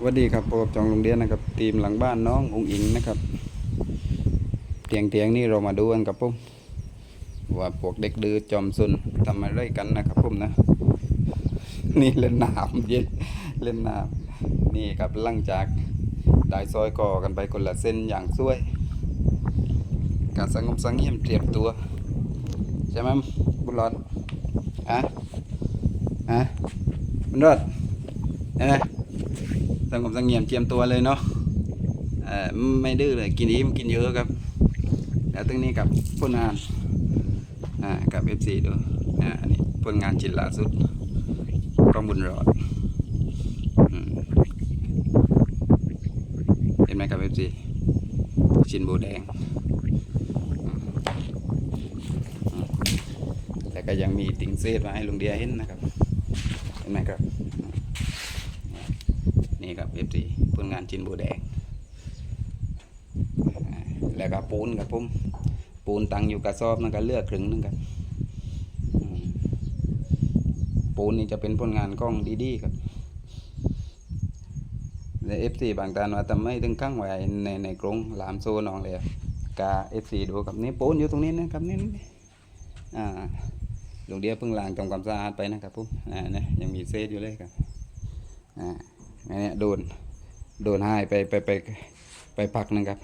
สวัสดีครับพบกับจองโรงเรียนนะครับทีมหลังบ้านน้ององอิงนะครับเตียงเตียงนี่เรามาดูกันครับผมว่าพวกเด็กดื้อจอมซุนทำอะไรกันนะครับผมนะ นี่เล่นน้ำเย็นเล่นน้ำนี่ครับหลังจากได้ซอยก่อกันไปคนละเส้นอย่างสวย การสังคมสังเงียมเตรียมตัวใช่ไหมบุญรอดฮะฮะบุญรอดเห็นไหม สงบสงเงียมเจียมตัวเลยเนาะเออไม่ดื้อเลยกินอิ่มกินเยอะครับ แล้วตรงนี้กับผลงานอ่ากับ FC ดูอ่าอันนี้ผลงานชิ้นล่าสุดกล้องบุญรอดเห็นไหมครับ FC ชิ้นโบแดง แต่ก็ยังมีติ่งเซตมาให้ลุงเดียเห็นนะครับ เห็นไหมครับ นี่ครับ F4 ผลงานจินโบแดง แล้วก็ปูนครับผมปูนตังอยู่กระสอบนั่นก็เลือกครึ่งนึงครับปูนนี่จะเป็นผลงานกล้องดีๆครับใน F4 บางตานว่าทำไม่ถึงข้างไว้ในในกรงหลามโซนองเลยอะกา F4 ดูครับนี่ปูนอยู่ตรงนี้นะครับนี่อ่าหลุงเดียเพิ่งล้างทำความสะอาดไปนะครับผมอ่านี่ยยังมีเศษอยู่เลยครับอ่า อันนี้โดน โดนให้ไปไปไปไปพักหนึงครับ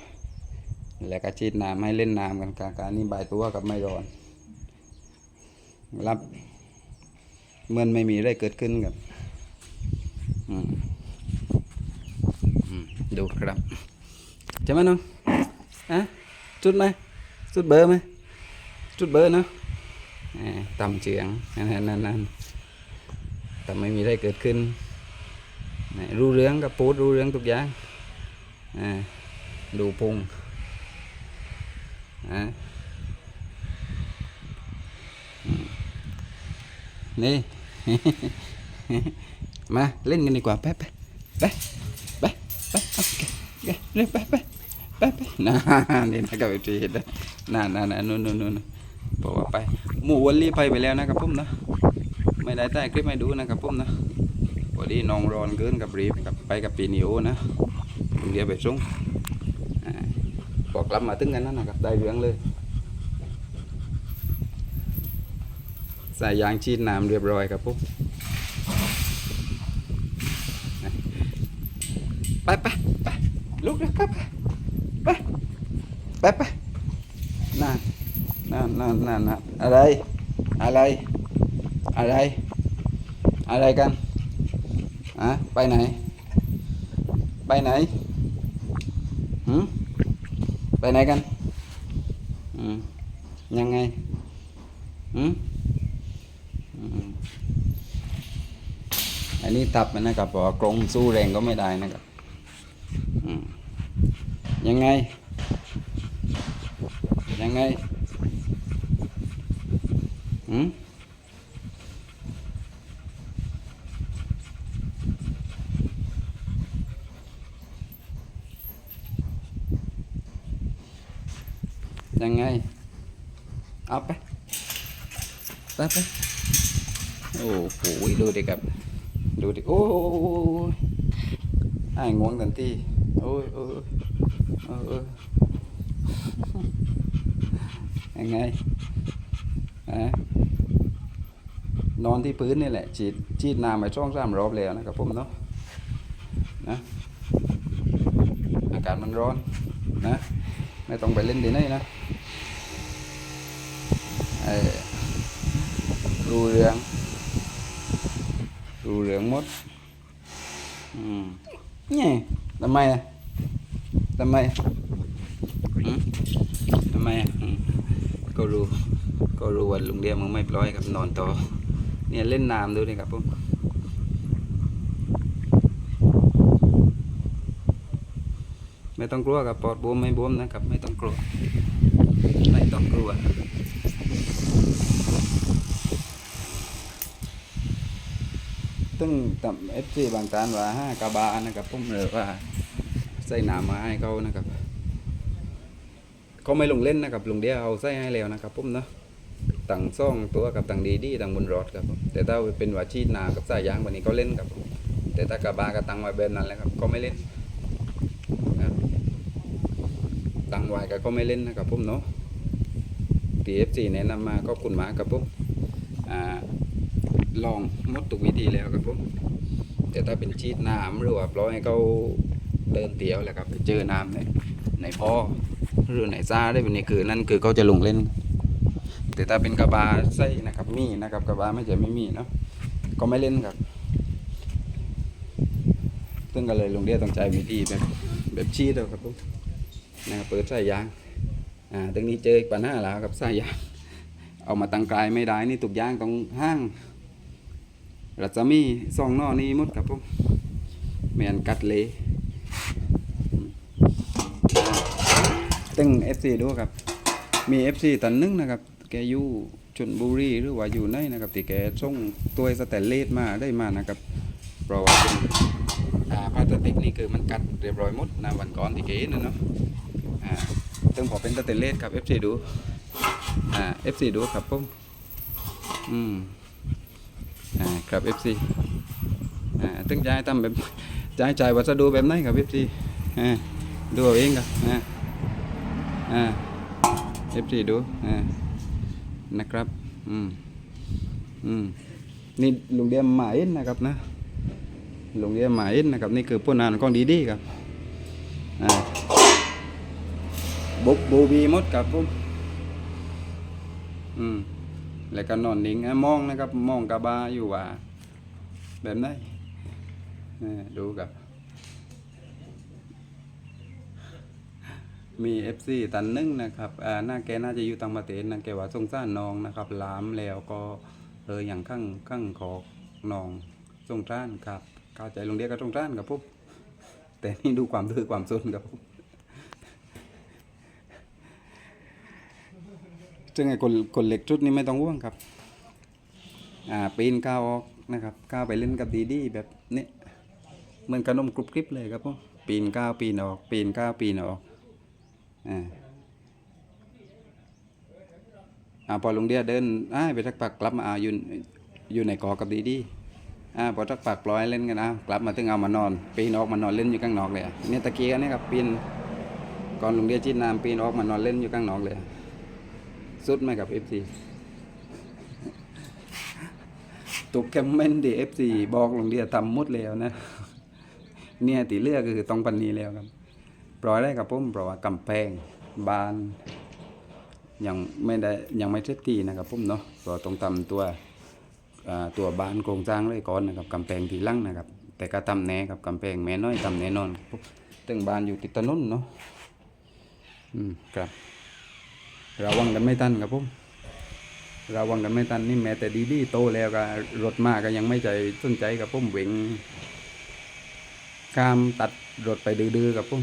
แล้วก็ชีดน้ำให้เล่นน้ำกันการการนี่บายตัวกับไม่ร้อน รับเหมือนไม่มีอะไรเกิดขึ้นครับอืมอืมดูครับใช่ไหมน้องอะจุดไหมจุดเบอร์ไหมจุดเบอร์เนาะอ่าต่ำเฉียงนั่นนั่นนั่นแต่ไม่มีอะไรเกิดขึ้น รู้เรื่องกับปูดรู้เรื่องทุกอย่างดูพุงนี่ มาเล่นกันดีกว่าแป๊บไปไปไปไปโอเคเล่นไปไปไปไปน่นี่นะครับไปทีเห็นนะน่าน่าน่านู่นนู่นนู่นบอกว่าไปหมู่วอลลี่ไปไปแล้วนะครับผมนะไม่ได้ใต้คลิปไม่ดูนะครับผมนะ พอดีน้องรอนเกินกับรีบกับไปกับปีนิโอนะเดียวไปส่งอ่าพอกลับมาถึงกันนั่นนะครับได้เรื่องเลยใส่ยางชีดน้ำเรียบร้อยครับปุ๊บไปไปไปลุกนะครับไปไปไปนั่นนั่นนั่นนั่นอะไร อะไร อะไร อะไรกัน อะไปไหน ไปไหนหืมไปไหนกันอืมยังไงหืมอืมอันนี้ตับมันนะครับบอกกรงสู้แรงก็ไม่ได้นะครับอืมยังไง ยังไงหืม ยังไง เอาไปไปไปโอ้โหดูดิครับ ดูดิ โอ้ยไอ้ายง่วงทันทีโอ้ยโอ้ยโอ้ยโอ้ยยังไงฮะนอนที่พื้นนี่แหละ ฉีดฉีดน้ำไปช่องสามรอบแล้วนะครับผมเนาะนะอากาศมันร้อนนะ ไม่ต้องไปเล่นที่ไหนนะ เออรูเรือง รูเรืองหมด อืมนี่ทำไมอะทำไมอืมทำไมอะก็รู้ก็รู้ว่าลุงเดียมึงไม่ปล่อยครับนอนต่อ เนี่ยเล่นน้ำดูนี่ครับผมไม่ต้องกลัวกับปอดบวมไม่บวมนะครับ ไม่ต้องกลัว ไม่ต้องกลัว ตึ้งต่ำเอฟซีบางตานว่าห้ากาบานะครับผมเลยว่าใส่หนามาให้เขานะครับเขาไม่ลงเล่นนะครับลงเดียวเอาใส่ให้แล้วนะครับผมเนาะต่างซ่องตัวกับต่างดีดีต่างบนรถครับแต่ถ้าเป็นว่าชีดหนากับสายยางวันนี้เขาเล่นครับแต่ถ้ากระบาก็ตั้งไว้แบบนั้นแหละครับก็ไม่เล่นตั้งไว้ก็ก็ไม่เล่นนะครับผมเนาะ TFC แนะนำมาก็คุณหมาครับผมอ่า ลองหมดทุกวิธีแล้วครับผมแต่ถ้าเป็นชีดน้ำหรือว่าปล่อยให้เขาเดินเตี่ยวแหละครับไปเจอน้ำในในพ่อหรือในซ่าได้เป็นนี่คือนั่นคือเขาจะลงเล่น แต่ถ้าเป็นกระบาไส้นะครับมีนะครับกระบาไม่ใช่ไม่มีเนาะก็ไม่เล่นครับซึ่งก็เลยลงเรียนต้องใจวิธีแบบแบบชีดเอาครับผมนะครับเปิดใส่ยางอ่าตรงนี้เจอปัญหาแล้วกับสายางเอามาตั้งกลายไม่ได้นี่ตุกย่างตรงห้าง รัศมีสองนอนี้มดครับผมแมนกัดเลยอืมอ่าตึง FC ดูครับ มี FC ตันนึงนะครับ แกอยู่ชนบุรีหรือว่าอยู่ไหนนะครับที่แกส่งตัวสแตนเลสมาได้มานะครับเพราะว่าเป็นอ่าพลาสติกนี่คือมันกัดเรียบร้อยหมดนะวันก่อนที่แกเห็นนะเนาะอ่าซึ่งผมเป็นสเตนเลสครับ FC ดูอ่า FC ดูครับผมอืม ครับ FC อ่าตึงย้ายทำแบบย้ายจ่ายวัสดุแบบไหนครับ FC อ่าดูเอาเองครับอ่าอ่า FC ดูอ่านะครับอืมอืมนี่ลุงเดียมหมายนะครับนะลุงเดียมหมายนะครับนี่คือพวกนานของดีดีครับอ่าบุกบูบีมดครับผมอืม แล้วก็นอนนิ่งอ่มองนะครับมองกระบาอยู่ว่า แบบไหนเออดูกับ มีเอฟซีตันนึงนะครับอ่าหน้าแกน่าจะอยู่ต่างประเทศนะแกว่าสงสารน้องนะครับลามแล้วก็เอออย่างข้างข้างขอกน้องสงสารครับเข้าใจลงเรียกก็สงสารครับผมแต่นี่ดูความดื้อความซนครับผม ซึ่งไอ้คนคนเล็กชุดนี้ไม่ต้องห่วงครับอ่าปีนก้าวออกนะครับก้าวไปเล่นกับดีดีแบบนี้เหมือนขนมกรุบกริบเลยครับผมปีนก้าวปีนออก ปีนก้าวปีนออกอ่าอ่าพอลุงเดียเดินอ้าไปสักปักกลับมาเอาอยู่อยู่ในกอกับดีดีอ่าพอสักปักปล่อยเล่นกันเอากลับมาถึงเอามานอน ปีนออกมานอนเล่นอยู่ข้างนอกเลยเนี่ยตะเกียงนี่ครับปีนก่อนลุงเดียจีนน้ำปีนออกมานอนเล่นอยู่ข้างนอกเลย สุดไหมกับ FC ตุกแคมเมนดี FC บอกลงเดียทำหมดแล้วนะ เนี่ยตีเลือกก็คือต้องปันนี้แล้วครับ ปล่อยได้ครับผมเพราะว่ากำแพงบานยังไม่ได้ยังไม่เสร็จทีนะครับผมเนาะก็ต้องทำตัวตัวบานโครงสร้างเลยก่อนนะครับกำแพงทีลั่งนะครับ แต่ก็ทำแน่ครับกำแพงแม่น้อยทำแน่นอนตึงบานอยู่ติดถนนเนาะอืมครับ ระวังกันไม่ทันครับผมระวังกันไม่ทันนี่แม้แต่ดีดีโตแล้วก็รถมากก็ยังไม่ใจสนใจกับผมเวงข้ามตัดรถไปดื้อๆกับผม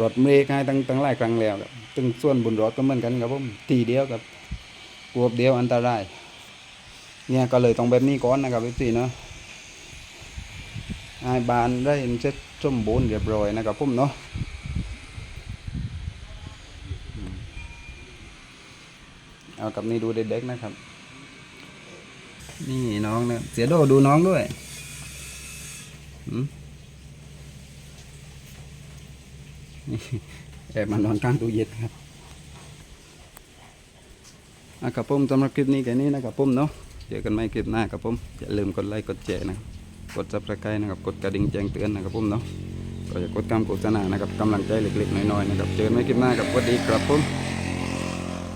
รถเมย์ให้ตั้งตั้งหลายครั้งแล้วครับตึงส่วนบนรถก็เหมือนกันครับผมทีเดียวกับกลัวเดียวอันตราย เนี่ยก็เลยต้องแบบนี้ก่อนนะครับพี่สีเนาะให้บานได้เสร็จสมบูรณ์เรียบร้อยนะครับผมเนาะ เอากับนี่ดูเด็กๆนะครับ นี่น้องนะเสียโดดูน้องด้วยหืมแอบมานอนกลางตู้เย็นครับอะกับผมสำหรับคลิปนี้แค่นี้นะครับผมเนาะเจอกันใหม่คลิปหน้าครับผมอย่าลืมกดไลค์กดแชร์นะกดซับสไครต์นะครับกดกระดิ่งแจ้งเตือนนะครับผมเนาะก็อย่ากดคำโฆษณานะครับกำลังใจเล็กๆน้อยๆนะครับเจอกันใหม่คลิปหน้ากับสวัสดีครับผม